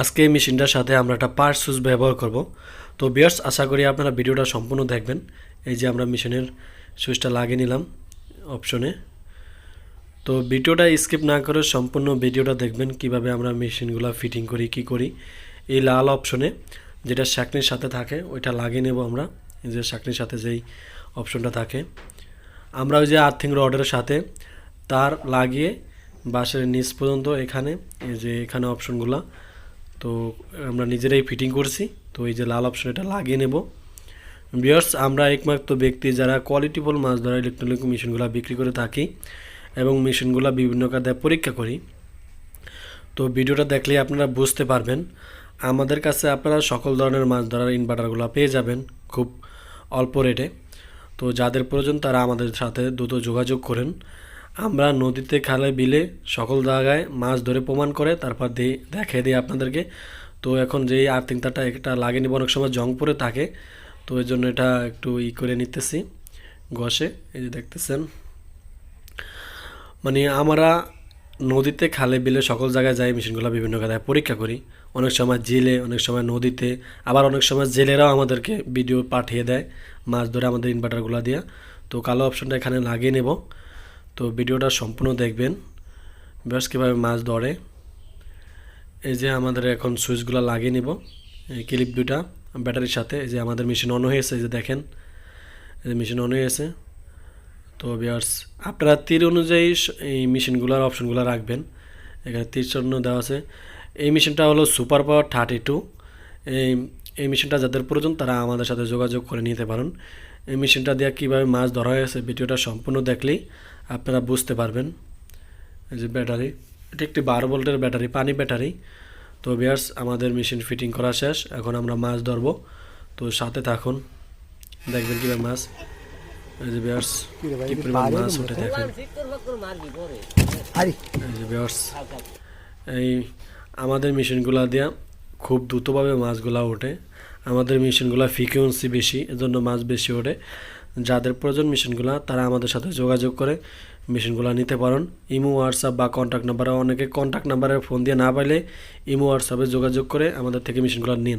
আজকে এই মেশিনটার সাথে আমরা একটা পার্ট সুইচ ব্যবহার করব। তো বিয়ার্স আশা করি আপনারা ভিডিওটা সম্পূর্ণ দেখবেন। এই যে আমরা মেশিনের সুইচটা লাগিয়ে নিলাম অপশনে। তো ভিডিওটা স্কিপ না করে সম্পূর্ণ ভিডিওটা দেখবেন, কীভাবে আমরা মেশিনগুলো ফিটিং করি, কি করি, এই লাল অপশনে। যেটা শাকনির সাথে থাকে, ওইটা লাগিয়ে নেব আমরা। যে শাকনির সাথে যেই অপশনটা থাকে। আমরা ওই যে আর্থিং রডের সাথে তার লাগিয়ে বাসের নিচ পর্যন্ত এখানে, এই যে এখানে অপশনগুলো তো আমরা নিজেরাই ফিটিং করছি, তো এই যে লাল অপশন এটা লাগিয়ে নেব। বিয়ার্স আমরা একমাত্র ব্যক্তি যারা কোয়ালিটিফুল মাছ ধরা ইলেকট্রনিক মেশিনগুলো বিক্রি করে থাকি এবং মেশিনগুলো বিভিন্ন কায়দায় পরীক্ষা করি। তো ভিডিওটা দেখলে আপনারা বুঝতে পারবেন আমাদের কাছে আপনারা সকল ধরনের মাছ ধরার ইনভার্টারগুলো পেয়ে যাবেন খুব অল্প রেটে তো যাদের প্রয়োজন তারা আমাদের সাথে দ্রুত যোগাযোগ করেন। আমরা নদীতে খালে বিলে সকল জায়গায় মাছ ধরে প্রমাণ করে তারপর দিই দেখিয়ে দিই আপনাদেরকে। তো এখন যেই আর্থিং তারটা একটা লাগিয়ে নিব অনেক সময় জং পরে থাকে, তো এই জন্য এটা একটু ই করে নিতেছি। ঘষে এই যে দেখতেছেন। মানে আমরা নদীতে খালে বিলে সকল জায়গায় যাই, মেশিনগুলো বিভিন্ন জায়গায় পরীক্ষা করি। অনেক সময় জেলে, অনেক সময় নদীতে, আবার অনেক সময় জেলেরাও আমাদেরকে ভিডিও পাঠিয়ে দেয়, মাছ ধরে আমাদের ইনভার্টারগুলো দিয়ে। তো কালো অপশনটা এখানে লাগিয়ে নেব। তো ভিডিওটা সম্পূর্ণ দেখবেন। বেশ কীভাবে মাছ ধরে। এই যে আমাদের এখন সুইচগুলো লাগিয়ে নেব। এই ক্লিপ দুটা ব্যাটারির সাথে। এই যে আমাদের মেশিন অন হয়েছে এই যে দেখেন। এই যে মেশিন অন হয়েছে তো বিয়ার্স আপনারা তীর অনুযায়ী এই মেশিনগুলোর অপশনগুলো রাখবেন। এখানে তীর চিহ্ন দেওয়া আছে। এই মেশিনটা হলো সুপার পাওয়ার থার্টি টু। এই এই মেশিনটা যাদের প্রয়োজন তারা আমাদের সাথে যোগাযোগ করে নিতে পারেন। এই মেশিনটা দিয়ে কীভাবে মাছ ধরা হয়েছে ভিডিওটা সম্পূর্ণ দেখলেই আপনারা বুঝতে পারবেন। এই যে ব্যাটারি, এটা একটি বারো ভোল্টের ব্যাটারি, পানি ব্যাটারি। তো বিয়ার্স আমাদের মেশিন ফিটিং করা শেষ। এখন আমরা মাছ ধরবো। তো সাথে থাকুন, দেখবেন কীভাবে মাছ এই যে বিয়ার্স কি পরিমাণ মাছ উঠে দেখেন। যে বিয়ার্স আমাদের মেশিনগুলো দিয়া খুব দ্রুতভাবে মাছগুলা ওঠে। আমাদের মেশিনগুলো ফ্রিকুয়েন্সি বেশি এজন্য মাছ বেশি ওঠে। যাদের প্রয়োজন মেশিনগুলো তারা আমাদের সাথে যোগাযোগ করে মেশিনগুলো নিতে পারেন। ইমো হোয়াটসঅ্যাপ বা কন্ট্যাক্ট নাম্বারে অনেকে কন্ট্যাক্ট নাম্বারে ফোন দিয়ে না পাইলে ইমো হোয়াটসঅ্যাপে যোগাযোগ করে আমাদের থেকে মেশিনগুলো নিন।